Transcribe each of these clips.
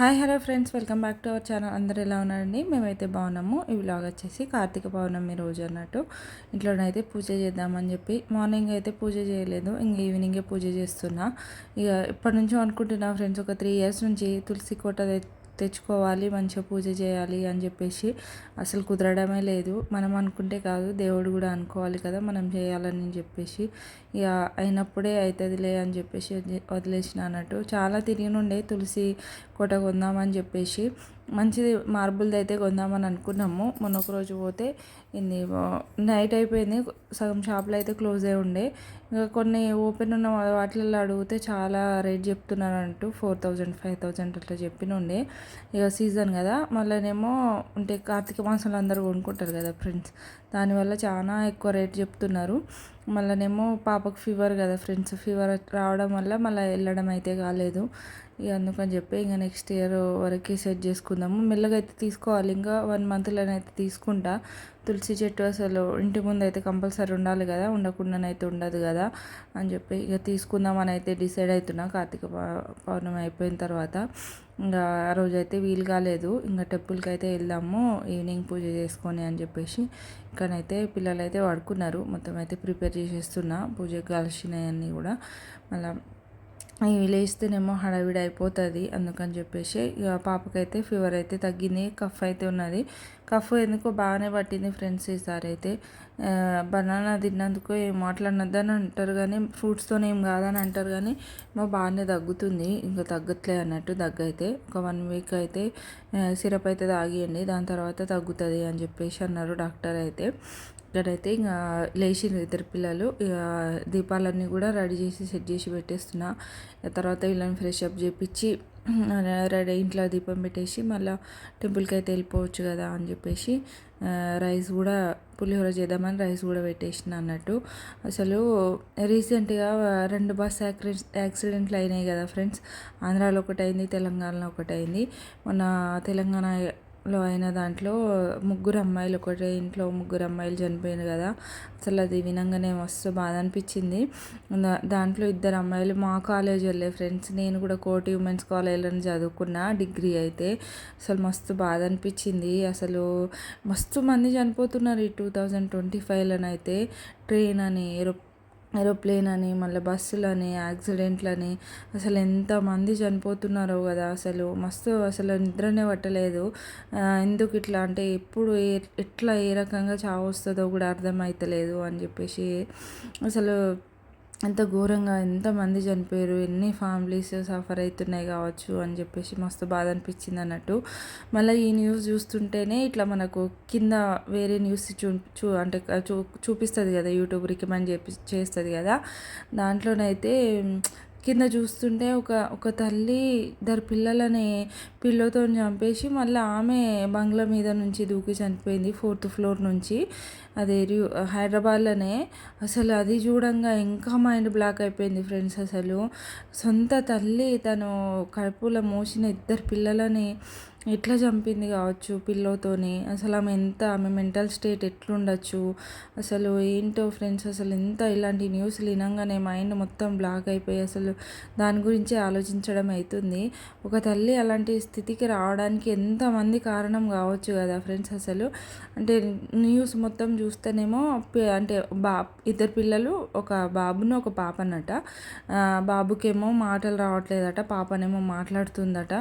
Hi hello friends. Welcome back to our channel. అందరు ఎలా ఉన్నారండి? మేమైతే బాగున్నాము. ఈ వ్లాగ్ వచ్చేసి కార్తీక పౌర్ణమి రోజు అన్నట్టు. ఇంట్లోనైతే పూజ చేద్దామని చెప్పి మార్నింగ్ అయితే పూజ చేయలేదు. ఇంక ఈవినింగే పూజ చేస్తున్నా. ఇక ఇప్పటి నుంచో అనుకుంటున్నా ఫ్రెండ్స్ ఒక త్రీ ఇయర్స్ నుంచి తులసి కోట తెచ్చుకోవాలి మంచిగా పూజ చేయాలి అని చెప్పేసి అసలు కుదరడమే లేదు. మనం అనుకుంటే కాదు దేవుడు కూడా అనుకోవాలి కదా మనం చేయాలని చెప్పేసి. ఇక అయినప్పుడే అవుతుందిలే అని చెప్పేసి వదిలేసిన అన్నట్టు. చాలా తిరిగినుండే తులసి కోట కొందామని చెప్పేసి మంచిది మార్బుల్ది అయితే కొందామని అనుకున్నాము. మొన్న ఒక రోజు పోతే ఇది నైట్ అయిపోయింది. సగం షాపులు అయితే క్లోజ్ అయి ఉండే. ఇంకా కొన్ని ఓపెన్ ఉన్న వాటిల్లో అడిగితే చాలా రేట్ చెప్తున్నారు అంటూ ఫోర్ థౌజండ్ ఫైవ్ థౌజండ్ అట్లా చెప్పిన ఉండే. ఇక సీజన్ కదా మళ్ళీనేమో అంటే కార్తీక మాసంలో అందరూ కొనుక్కుంటారు కదా ఫ్రెండ్స్. దానివల్ల చాలా ఎక్కువ రేట్ చెప్తున్నారు. మళ్ళీనేమో పాపకు ఫీవర్ కదా ఫ్రెండ్స్. ఫీవర్ రావడం వల్ల మళ్ళీ వెళ్ళడం అయితే కాలేదు. ఇక అందుకని చెప్పి ఇంకా నెక్స్ట్ ఇయర్ వరకు సెట్ చేసుకుందాము. మెల్లగా అయితే తీసుకోవాలి. ఇంకా వన్ మంత్లోనైతే తీసుకుంటా. తులసి చెట్టు అసలు ఇంటి ముందు అయితే కంపల్సరీ ఉండాలి కదా. ఉండకుండానైతే ఉండదు కదా అని చెప్పి ఇక తీసుకుందామని అయితే డిసైడ్ అవుతున్నా కార్తీక పౌర్ణమి అయిపోయిన తర్వాత ఇంకా ఆ రోజు అయితే వీలు కాలేదు. ఇంకా టెంపుల్కి అయితే వెళ్దాము. ఈవినింగ్ పూజ చేసుకొని అని చెప్పేసి ఇక్కడైతే పిల్లలు అయితే పడుకున్నారు. మొత్తం అయితే ప్రిపేర్ చేసేస్తున్నా. పూజకు కాల్సినవన్నీ కూడా. మళ్ళీ లేస్తేనేమో హడావిడి అయిపోతుంది అందుకని చెప్పేసి ఇక పాపకైతే ఫీవర్ అయితే తగ్గింది కఫ్ అయితే ఉన్నది. కఫ్ ఎందుకో బాగానే పట్టింది ఫ్రెండ్స్ ఈసారి అయితే. బనానా తిన్నందుకు ఏం మాట్లాడినద్దని అంటారు కానీ ఫ్రూట్స్తో ఏం కాదని అంటారు కానీ మా బాగానే తగ్గుతుంది. ఇంకా తగ్గట్లే అన్నట్టు దగ్గైతే. ఒక వన్ వీక్ అయితే సిరప్ అయితే తాగియండి దాని తర్వాత తగ్గుతుంది అని చెప్పేసి అన్నారు డాక్టర్ అయితే. ఇక్కడైతే ఇంకా లేచిండ్రు ఇద్దరు పిల్లలు ఇక దీపాలన్నీ కూడా రెడీ చేసి సెట్ చేసి పెట్టేస్తున్నా. తర్వాత వీళ్ళని ఫ్రెష్ అప్ చేపించి రెడీ ఇంట్లో దీపం పెట్టేసి మళ్ళీ టెంపుల్కి అయితే వెళ్ళిపోవచ్చు కదా అని చెప్పేసి రైస్ కూడా పులిహోర చేద్దామని రైస్ కూడా పెట్టేసిన అన్నట్టు. అసలు రీసెంట్గా రెండు బస్ యాక్సిడెంట్ యాక్సిడెంట్లు అయినాయి కదా ఫ్రెండ్స్. ఆంధ్రాలో ఒకటి అయింది తెలంగాణలో ఒకటైంది. మన తెలంగాణ లో అయిన దాంట్లో ముగ్గురు అమ్మాయిలు ఒకటే ఇంట్లో ముగ్గురు అమ్మాయిలు చనిపోయింది కదా. అసలు అది వినంగానే మస్తు బాధ అనిపించింది. దాంట్లో ఇద్దరు అమ్మాయిలు మా కాలేజ్ వెళ్ళే ఫ్రెండ్స్ నేను కూడా కోటి ఉమెన్స్ కాలేజ్లో చదువుకున్న డిగ్రీ అయితే. అసలు మస్తు బాధ అనిపించింది. అసలు మస్తు మంది చనిపోతున్నారు ఈ టూ థౌజండ్ ట్వంటీ ఫైవ్లోనైతే ట్రైన్ అని ఏరో ఏరోప్లేన్ అని మళ్ళీ బస్సులని యాక్సిడెంట్లని అసలు ఎంతమంది చనిపోతున్నారో కదా అసలు. మస్తు అసలు నిద్రనే పట్టలేదు. ఎందుకు ఇట్లా అంటే ఎప్పుడు ఏ ఎట్లా ఏ రకంగా చావు వస్తుందో కూడా అర్థమవుతలేదు అని చెప్పేసి. అసలు ఎంత ఘోరంగా ఎంతమంది చనిపోయారు ఎన్ని ఫ్యామిలీస్ సఫర్ అవుతున్నాయి కావచ్చు అని చెప్పేసి మస్తు బాధ అనిపించింది అన్నట్టు. మళ్ళీ ఈ న్యూస్ చూస్తుంటేనే ఇట్లా మనకు కింద వేరే న్యూస్ చూ చూ అంటే చూ చూపిస్తుంది కదా యూట్యూబ్ రికమెండ్ చేపి చేస్తుంది కదా. దాంట్లోనైతే కింద చూస్తుంటే ఒక ఒక తల్లి ఇద్దరు పిల్లలని పిల్లతో చంపేసి మళ్ళీ ఆమె బంగ్లా మీద నుంచి దూకి చనిపోయింది ఫోర్త్ ఫ్లోర్ నుంచి. అది హైదరాబాద్లోనే. అసలు అది చూడంగా ఇంకా మైండ్ బ్లాక్ అయిపోయింది ఫ్రెండ్స్ అసలు. సొంత తల్లి తను కడుపులో మోసిన ఇద్దరు పిల్లలని ఎట్లా చంపింది కావచ్చు పిల్లోతోని? అసలు ఆమె ఎంత ఆమె మెంటల్ స్టేట్ ఎట్లుండొచ్చు? అసలు ఏంటో ఫ్రెండ్స్ అసలు ఎంత ఇలాంటి న్యూస్లు వినంగానే మైండ్ మొత్తం బ్లాక్ అయిపోయి అసలు దాని గురించి ఆలోచించడం అవుతుంది ఒక తల్లి అలాంటి స్థితికి రావడానికి ఎంతమంది కారణం కావచ్చు కదా ఫ్రెండ్స్ అసలు? అంటే న్యూస్ మొత్తం చూస్తేనేమో అంటే బా ఇద్దరు పిల్లలు ఒక బాబును ఒక పాపనట. బాబుకేమో మాటలు రావట్లేదట పాపనేమో మాట్లాడుతుందట.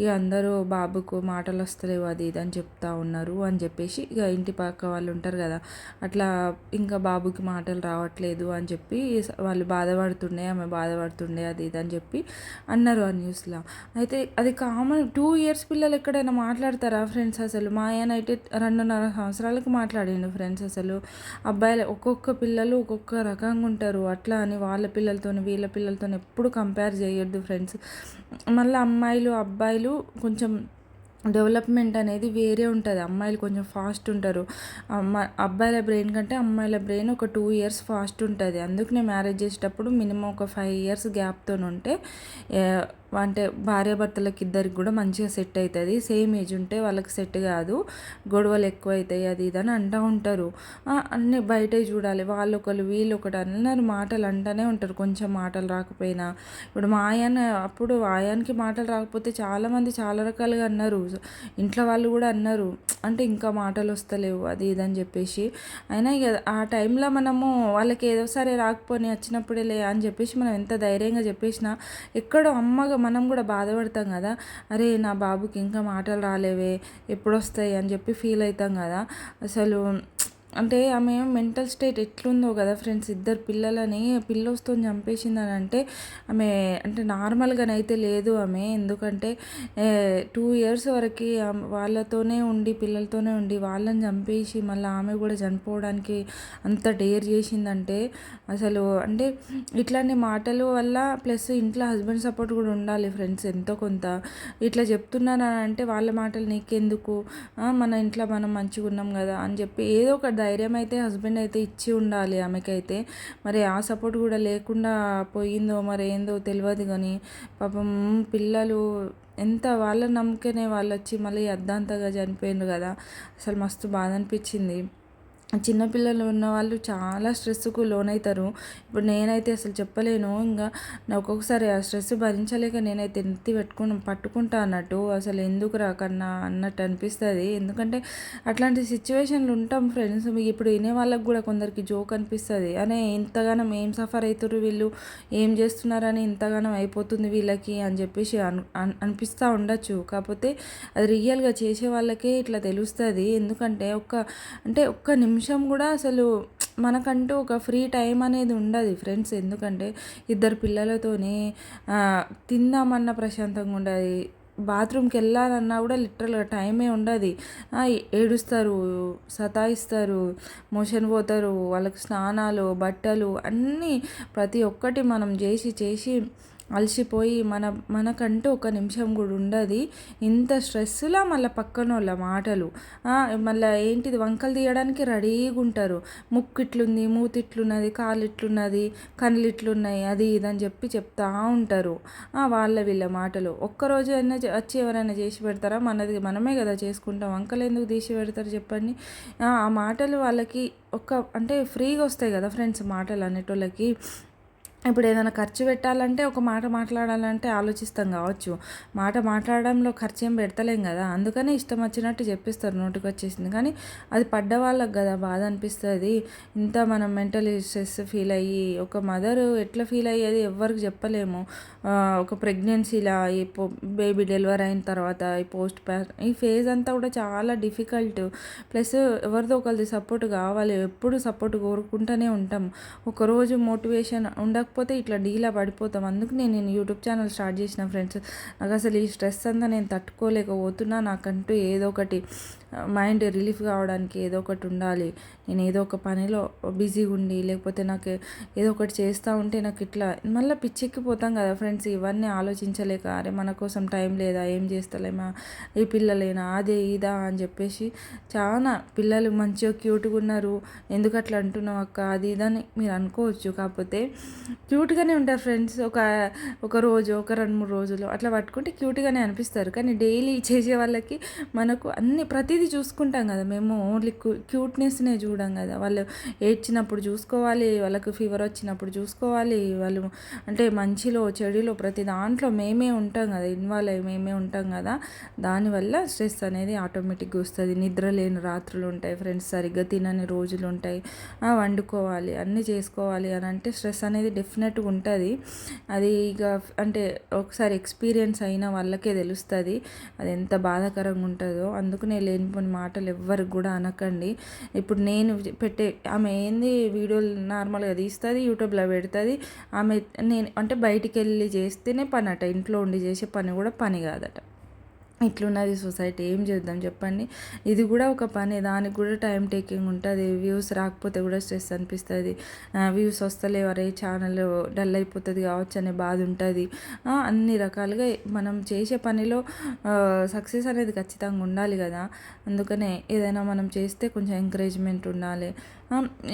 ఇక అందరూ బాబు ఎందుకు మాటలు వస్తలేవు అది ఇది అని చెప్తా ఉన్నారు అని చెప్పేసి ఇక ఇంటి పక్క వాళ్ళు ఉంటారు కదా అట్లా ఇంకా బాబుకి మాటలు రావట్లేదు అని చెప్పి వాళ్ళు బాధపడుతుండే ఆమె బాధపడుతుండే అది ఇది అని చెప్పి అన్నారు ఆ న్యూస్లో. అయితే అది కామన్ టూ ఇయర్స్ పిల్లలు ఎక్కడైనా మాట్లాడతారా ఫ్రెండ్స్ అసలు? మా ఆయన అయితే రెండున్నర సంవత్సరాలకు మాట్లాడిండు ఫ్రెండ్స్ అసలు. అబ్బాయిలు ఒక్కొక్క పిల్లలు ఒక్కొక్క రకంగా ఉంటారు. అట్లా అని వాళ్ళ పిల్లలతో వీళ్ళ పిల్లలతో ఎప్పుడు కంపేర్ చేయొద్దు ఫ్రెండ్స్. మళ్ళీ అమ్మాయిలు అబ్బాయిలు కొంచెం డెవలప్మెంట్ అనేది వేరే ఉంటుంది. అమ్మాయిలు కొంచెం ఫాస్ట్ ఉంటారు. అమ్మ అబ్బాయిల బ్రెయిన్ కంటే అమ్మాయిల బ్రెయిన్ ఒక టూ ఇయర్స్ ఫాస్ట్ ఉంటుంది. అందుకనే మ్యారేజ్ చేసేటప్పుడు మినిమం ఒక ఫైవ్ ఇయర్స్ గ్యాప్తో ఉంటే అంటే భార్యాభర్తలకు ఇద్దరికి కూడా మంచిగా సెట్ అవుతుంది. సేమ్ ఏజ్ ఉంటే వాళ్ళకి సెట్ కాదు. గొడవలు ఎక్కువ అవుతాయి అది ఇది అని అంటూ ఉంటారు. అన్నీ బయటే చూడాలి. వాళ్ళు ఒకరు వీళ్ళు ఒకటి అన్నారు మాటలు అంటూనే ఉంటారు. కొంచెం మాటలు రాకపోయినా. ఇప్పుడు మా ఆయన అప్పుడు ఆయానికి మాటలు రాకపోతే చాలామంది చాలా రకాలుగా అన్నారు. ఇంట్లో వాళ్ళు కూడా అన్నారు. అంటే ఇంకా మాటలు వస్తలేవు అది ఇది అని చెప్పేసి. అయినా ఇక ఆ టైంలో మనము వాళ్ళకి ఏదో సరే రాకపోని వచ్చినప్పుడే లే అని చెప్పేసి మనం ఎంత ధైర్యంగా చెప్పేసినా ఎక్కడో అమ్మగా మనం కూడా బాధపడతాం కదా. అరే నా బాబుకి ఇంకా మాటలు రాలేవే ఎప్పుడు వస్తాయి అని చెప్పి ఫీల్ అవుతాం కదా. అసలు అంటే ఆమె మెంటల్ స్టేట్ ఎట్లుందో కదా ఫ్రెండ్స్ ఇద్దరు పిల్లలని పిల్లొస్తూ చంపేసిందని అంటే ఆమె అంటే నార్మల్గానైతే లేదు ఆమె. ఎందుకంటే టూ ఇయర్స్ వరకు వాళ్ళతోనే ఉండి పిల్లలతోనే ఉండి వాళ్ళని చంపేసి మళ్ళీ ఆమె కూడా చనిపోవడానికి అంత డేర్ చేసిందంటే అసలు అంటే ఇట్లాంటి మాటలు వల్ల ప్లస్ ఇంట్లో హస్బెండ్ సపోర్ట్ కూడా ఉండాలి ఫ్రెండ్స్ ఎంతో కొంత. ఇట్లా చెప్తున్నాను అంటే వాళ్ళ మాటలు నీకెందుకు? మన ఇంట్లో మనం మంచిగా ఉన్నాం కదా అని చెప్పి ఏదో ఒక ధైర్యం అయితే హస్బెండ్ అయితే ఇచ్చి ఉండాలి ఆమెకైతే. మరి ఆ సపోర్ట్ కూడా లేకుండా పోయిందో మరి ఏందో తెలియదు కానీ పాపం పిల్లలు ఎంత వాళ్ళ నమ్మకనే వాళ్ళు వచ్చి మళ్ళీ అర్ధాంతగా చనిపోయిండ్రు కదా. అసలు మస్తు బాధ అనిపించింది. చిన్నపిల్లలు ఉన్న వాళ్ళు చాలా స్ట్రెస్కు లోనవుతారు ఇప్పుడు నేనైతే అసలు చెప్పలేను. ఇంకా నా ఒక్కొక్కసారి ఆ స్ట్రెస్ భరించలేక నేనైతే ఎత్తి పెట్టుకుని పట్టుకుంటా అన్నట్టు అసలు ఎందుకు రాకన్నా అన్నట్టు అనిపిస్తుంది. ఎందుకంటే అట్లాంటి సిచ్యువేషన్లు ఉంటాం ఫ్రెండ్స్. మీకు ఇప్పుడు వినే వాళ్ళకి కూడా కొందరికి జోక్ అనిపిస్తుంది. అనే ఇంతగానం ఏం సఫర్ అవుతారు వీళ్ళు? ఏం చేస్తున్నారని ఇంతగానం అయిపోతుంది వీళ్ళకి అని చెప్పేసి అనిపిస్తూ ఉండొచ్చు. కాకపోతే అది రియల్గా చేసే వాళ్ళకే ఇట్లా తెలుస్తుంది. ఎందుకంటే ఒక్క అంటే ఒక్క నిమిషం నిమిషం కూడా అసలు మనకంటూ ఒక ఫ్రీ టైం అనేది ఉండదు ఫ్రెండ్స్. ఎందుకంటే ఇద్దరు పిల్లలతోనే తిందామన్న ప్రశాంతంగా ఉండదు. బాత్రూమ్కి వెళ్ళాలన్నా కూడా లిటరల్గా టైమే ఉండదు. ఏడుస్తారు సతాయిస్తారు మోషన్ పోతారు వాళ్ళకి స్నానాలు బట్టలు అన్నీ ప్రతి ఒక్కటి మనం చేసి చేసి అలసిపోయి మన మనకంటూ ఒక నిమిషం కూడా ఉండదు. ఇంత స్ట్రెస్లా మళ్ళీ పక్కన వాళ్ళ మాటలు మళ్ళీ ఏంటిది వంకలు తీయడానికి రెడీగా ఉంటారు. ముక్కు ఇట్లుంది మూతి ఇట్లున్నది కాలు ఇట్లున్నది కళ్ళు ఇట్లున్నాయి అది ఇది అని చెప్పి చెప్తా ఉంటారు. వాళ్ళ వీళ్ళ మాటలు. ఒక్కరోజు అయినా వచ్చి ఎవరైనా చేసి పెడతారా? మనది మనమే కదా చేసుకుంటాం. వంకలు ఎందుకు తీసి పెడతారు చెప్పండి. ఆ మాటలు వాళ్ళకి ఒక అంటే ఫ్రీగా వస్తాయి కదా ఫ్రెండ్స్ మాటలు అనేటోళ్ళకి. ఇప్పుడు ఏదైనా ఖర్చు పెట్టాలంటే ఒక మాట మాట్లాడాలంటే ఆలోచిస్తాం కావచ్చు. మాట మాట్లాడడంలో ఖర్చు ఏం పెడతలేం కదా. అందుకనే ఇష్టం వచ్చినట్టు చెప్పిస్తారు నోటికి వచ్చేసింది కానీ అది పడ్డ వాళ్ళకి కదా బాధ అనిపిస్తుంది. ఇంత మనం మెంటల్ స్ట్రెస్ ఫీల్ అయ్యి ఒక మదర్ ఎట్లా ఫీల్ అయ్యేది ఎవరికి చెప్పలేము. ఒక ప్రెగ్నెన్సీలా ఈ బేబీ డెలివరీ అయిన తర్వాత ఈ పోస్ట్ ఈ ఫేజ్ అంతా కూడా చాలా డిఫికల్ట్. ప్లస్ ఎవరిదో ఒకరిది సపోర్ట్ కావాలి. ఎప్పుడు సపోర్ట్ కోరుకుంటూనే ఉంటాం. ఒకరోజు మోటివేషన్ ఉండక లేకపోతే ఇట్లా డీలా పడిపోతాం. అందుకు నేను నేను యూట్యూబ్ ఛానల్ స్టార్ట్ చేసిన ఫ్రెండ్స్. నాకు అసలు ఈ స్ట్రెస్ అంతా నేను తట్టుకోలేకపోతున్నా. నాకంటూ ఏదో ఒకటి మైండ్ రిలీఫ్ కావడానికి ఏదో ఒకటి ఉండాలి. నేను ఏదో ఒక పనిలో బిజీగా ఉండి లేకపోతే నాకు ఏదో ఒకటి చేస్తూ ఉంటే నాకు ఇట్లా మళ్ళీ పిచ్చెక్కిపోతాం కదా ఫ్రెండ్స్. ఇవన్నీ ఆలోచించలేక అరే మన కోసం టైం లేదా? ఏం చేస్తలేమా? ఈ పిల్లలేనా? అదే ఇదా? అని చెప్పేసి చాలా పిల్లలు మంచిగా క్యూట్గా ఉన్నారు. ఎందుకు అట్లా అంటున్నావు అక్క? అది ఇదని మీరు అనుకోవచ్చు. కాకపోతే క్యూట్గానే ఉంటారు ఫ్రెండ్స్. ఒక ఒక రోజు ఒక రెండు మూడు రోజులు అట్లా పట్టుకుంటే క్యూట్గానే అనిపిస్తారు. కానీ డైలీ చేసే వాళ్ళకి మనకు అన్ని ప్రతిదీ ప్రతిదీ చూసుకుంటాం కదా మేము ఓన్లీ క్యూట్నెస్నే చూడం కదా. వాళ్ళు ఏడ్చినప్పుడు చూసుకోవాలి వాళ్ళకు ఫీవర్ వచ్చినప్పుడు చూసుకోవాలి వాళ్ళు అంటే మంచిలో చెడులో ప్రతి దాంట్లో మేమే ఉంటాం కదా ఇన్వాల్వ్ అయ్యి మేమే ఉంటాం కదా. దానివల్ల స్ట్రెస్ అనేది ఆటోమేటిక్గా వస్తుంది. నిద్ర లేని రాత్రులు ఉంటాయి ఫ్రెండ్స్ సరిగ్గా తినని రోజులు ఉంటాయి. వండుకోవాలి అన్నీ చేసుకోవాలి అని అంటే స్ట్రెస్ అనేది డెఫినెట్గా ఉంటుంది. అది ఇక అంటే ఒకసారి ఎక్స్పీరియన్స్ అయిన వాళ్ళకే తెలుస్తుంది. అది ఎంత బాధాకరంగా ఉంటుందో. అందుకనే లేని లేనిపోని మాటలు ఎవ్వరికి కూడా అనకండి. ఇప్పుడు నేను పెట్టే ఆమె ఏంది వీడియోలు నార్మల్గా తీస్తుంది యూట్యూబ్లో పెడుతుంది. ఆమె నేను అంటే బయటికి వెళ్ళి చేస్తేనే పని అట ఇంట్లో ఉండి చేసే పని కూడా పని కాదట. ఇట్లున్నది సొసైటీ ఏం చేద్దాం చెప్పండి. ఇది కూడా ఒక పని దానికి కూడా టైం టేకింగ్ ఉంటుంది. వ్యూస్ రాకపోతే కూడా స్ట్రెస్ అనిపిస్తుంది. వ్యూస్ వస్తలేవు. అరే ఛానల్ డల్ అయిపోతుంది కావచ్చు అనే బాధ ఉంటుంది. అన్ని రకాలుగా మనం చేసే పనిలో సక్సెస్ అనేది ఖచ్చితంగా ఉండాలి కదా. అందుకనే ఏదైనా మనం చేస్తే కొంచెం ఎంకరేజ్మెంట్ ఉండాలి.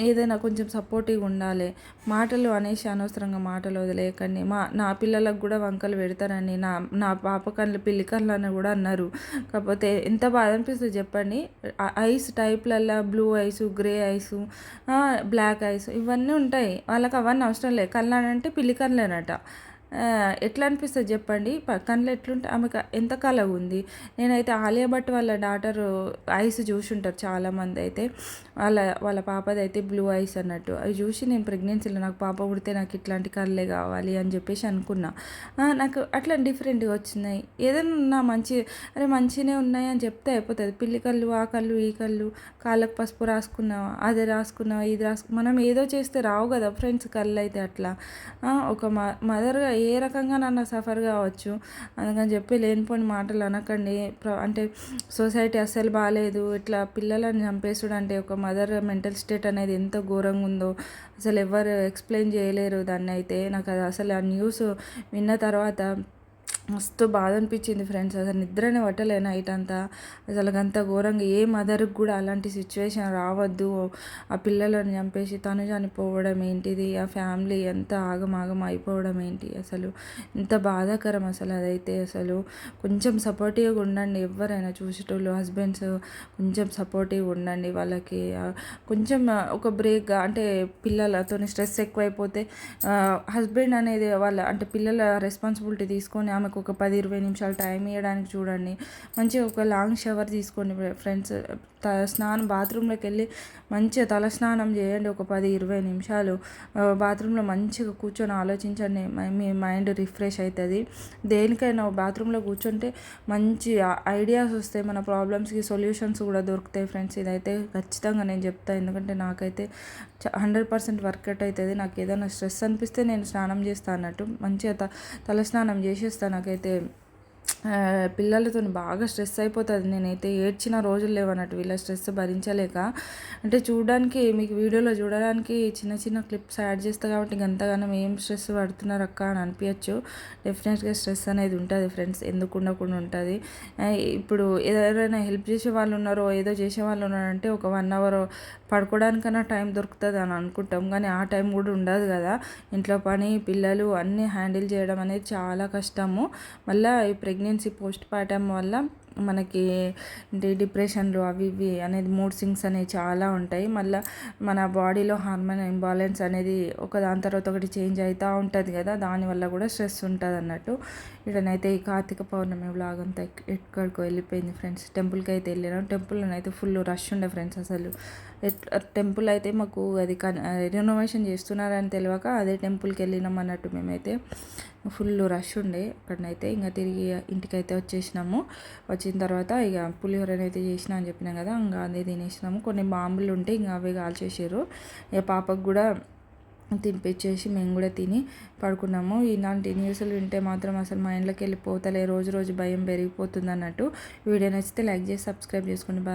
ఏదైనా కొంచెం సపోర్టివ్గా ఉండాలి. మాటలు అనేసి అనవసరంగా మాటలు వదిలేయకండి. మా నా పిల్లలకు కూడా వంకలు పెడతారని నా నా పాప కళ్ళు పిల్లి కళ్ళు అని కూడా అన్నారు. కాకపోతే ఎంత బాధ అనిపిస్తుంది చెప్పండి. Eyes టైప్లలో blue eyes grey eyes black eyes ఇవన్నీ ఉంటాయి. వాళ్ళకి అవన్నీ అవసరం లేదు. కళ్ళు అంటే పిల్లి కళ్ళేనట. ఎట్లా అనిపిస్తుంది చెప్పండి? కళ్ళు ఎట్లుంటే ఆమెకు ఎంత కళ ఉంది? నేనైతే ఆలియా భట్ వాళ్ళ డాటర్ ఐస్ చూసి ఉంటారు చాలామంది అయితే. వాళ్ళ వాళ్ళ పాపది అయితే బ్లూ ఐస్ అన్నట్టు. అవి చూసి నేను ప్రెగ్నెన్సీలో నాకు పాప పుడితే నాకు ఇట్లాంటి కళ్ళే కావాలి అని చెప్పేసి అనుకున్నా. నాకు అట్లా డిఫరెంట్గా వచ్చినాయి. ఏదైనా ఉన్నా మంచి అరే మంచినే ఉన్నాయి అని చెప్తే అయిపోతుంది. పిల్లి కళ్ళు ఆ కళ్ళు ఈ కళ్ళు కాళ్ళకు పసుపు రాసుకున్నావా అది రాసుకున్నావా ఇది రాసుకు మనం ఏదో చేస్తే రావు కదా ఫ్రెండ్స్ కళ్ళు అయితే అట్లా. ఒక మదర్గా ఏ రకంగా నన్ను సఫర్ కావచ్చు అందుకని చెప్పి లేనిపోని మాటలు అనకండి. అంటే సొసైటీ అస్సలు బాగాలేదు ఇట్లా పిల్లలను చంపేసుడు అంటే ఒక మదర్ మెంటల్ స్టేట్ అనేది ఎంత ఘోరంగా ఉందో అసలు ఎవరు ఎక్స్ప్లెయిన్ చేయలేరు దాన్ని అయితే. నాకు అది అసలు ఆ న్యూస్ విన్న తర్వాత మస్తు బాధ అనిపించింది ఫ్రెండ్స్. అసలు నిద్రనే పట్టలే నైట్ అంతా. అసలు అంత ఘోరంగా ఏ మదర్కి కూడా అలాంటి సిచ్యువేషన్ రావద్దు. ఆ పిల్లలను చంపేసి తను చనిపోవడం ఏంటిది? ఆ ఫ్యామిలీ ఎంత ఆగమాగం అయిపోవడం ఏంటి? అసలు ఎంత బాధాకరం అసలు అదైతే అసలు. కొంచెం సపోర్టివ్గా ఉండండి ఎవరైనా చూసేటోళ్ళు హస్బెండ్స్ కొంచెం సపోర్టివ్ ఉండండి వాళ్ళకి. కొంచెం ఒక బ్రేక్ అంటే పిల్లలతో స్ట్రెస్ ఎక్కువైపోతే హస్బెండ్ అనేది వాళ్ళ అంటే పిల్లల రెస్పాన్సిబిలిటీ తీసుకొని ఆమె నాకు ఒక పది ఇరవై నిమిషాలు టైం ఇవ్వడానికి చూడండి. మంచిగా ఒక లాంగ్ షవర్ తీసుకోండి ఫ్రెండ్స్ స్నానం బాత్రూంలోకి వెళ్ళి మంచిగా తల స్నానం చేయండి ఒక పది ఇరవై నిమిషాలు. బాత్రూంలో మంచిగా కూర్చొని ఆలోచించండి. మీ మైండ్ రిఫ్రెష్ అవుతుంది దేనికైనా బాత్రూంలో కూర్చుంటే మంచి ఐడియాస్ వస్తాయి. మన ప్రాబ్లమ్స్కి సొల్యూషన్స్ కూడా దొరుకుతాయి ఫ్రెండ్స్. ఇదైతే ఖచ్చితంగా నేను చెప్తాను ఎందుకంటే నాకైతే హండ్రెడ్ పర్సెంట్ వర్కౌట్ అవుతుంది నాకు ఏదైనా స్ట్రెస్ అనిపిస్తే నేను స్నానం చేస్తాను అన్నట్టు. మంచిగా త తల స్నానం చేసేస్తాను నాకైతే. పిల్లలతో బాగా స్ట్రెస్ అయిపోతుంది. నేనైతే ఏడ్చిన రోజులు లేవన్నట్టు వీళ్ళ స్ట్రెస్ భరించలేక. అంటే చూడడానికి మీకు వీడియోలో చూడడానికి చిన్న చిన్న క్లిప్స్ యాడ్ చేస్తా కాబట్టి అంతగానో ఏం స్ట్రెస్ పడుతున్నారు అక్క అని అనిపించచ్చు డెఫినెట్గా స్ట్రెస్ అనేది ఉంటుంది ఫ్రెండ్స్. ఎందుకు ఉండకుండా ఉంటుంది. ఇప్పుడు ఎవరైనా హెల్ప్ చేసే వాళ్ళు ఉన్నారో ఏదో చేసే వాళ్ళు ఉన్నారంటే ఒక వన్ అవర్ పడుకోవడానికైనా టైం దొరుకుతుంది అని అనుకుంటాం. కానీ ఆ టైం కూడా ఉండదు కదా. ఇంట్లో పని పిల్లలు అన్నీ హ్యాండిల్ చేయడం అనేది చాలా కష్టము. మళ్ళీ ప్రెగ్నెన్సీ పోస్ట్ పార్టమ్ వల్ల మనకి డిప్రెషన్లు అవి ఇవి అనేది మూడ్ సింగ్స్ అనేవి చాలా ఉంటాయి. మళ్ళీ మన బాడీలో హార్మోన్ ఇంబాలెన్స్ అనేది ఒక దాని తర్వాత ఒకటి చేంజ్ అవుతూ ఉంటుంది కదా దానివల్ల కూడా స్ట్రెస్ ఉంటుంది అన్నట్టు. ఇక్కడనైతే ఈ కార్తీక పౌర్ణమి బ్లాగ్ అంతా ఎక్కడికో వెళ్ళిపోయింది ఫ్రెండ్స్. టెంపుల్కి అయితే వెళ్ళినాం. టెంపుల్లో అయితే ఫుల్ రష్ ఉండే ఫ్రెండ్స్ అసలు. టెంపుల్ అయితే మాకు అది రినోవేషన్ చేస్తున్నారని తెలియక అదే టెంపుల్కి వెళ్ళినాం అన్నట్టు మేమైతే. ఫుల్ రష్ ఉండే. అక్కడనైతే ఇంకా తిరిగి ఇంటికైతే వచ్చేసినాము. వచ్చిన తర్వాత ఇక పులిహోర అయితే చేసినా అని చెప్పినాం కదా ఇంకా అదే తినేసినాము. కొన్ని బాంబులు ఉంటే ఇంకా అవే కాల్చేసారు ఇక పాపకు కూడా తినిపించేసి మేము కూడా తిని పడుకున్నాము. ఇలాంటి న్యూస్లు వింటే మాత్రం అసలు మా ఇంట్లోకి వెళ్ళిపోతలే. రోజు రోజు భయం పెరిగిపోతుంది అన్నట్టు వీడియో నచ్చితే లైక్ చేసి సబ్స్క్రైబ్ చేసుకోండి. బాయ్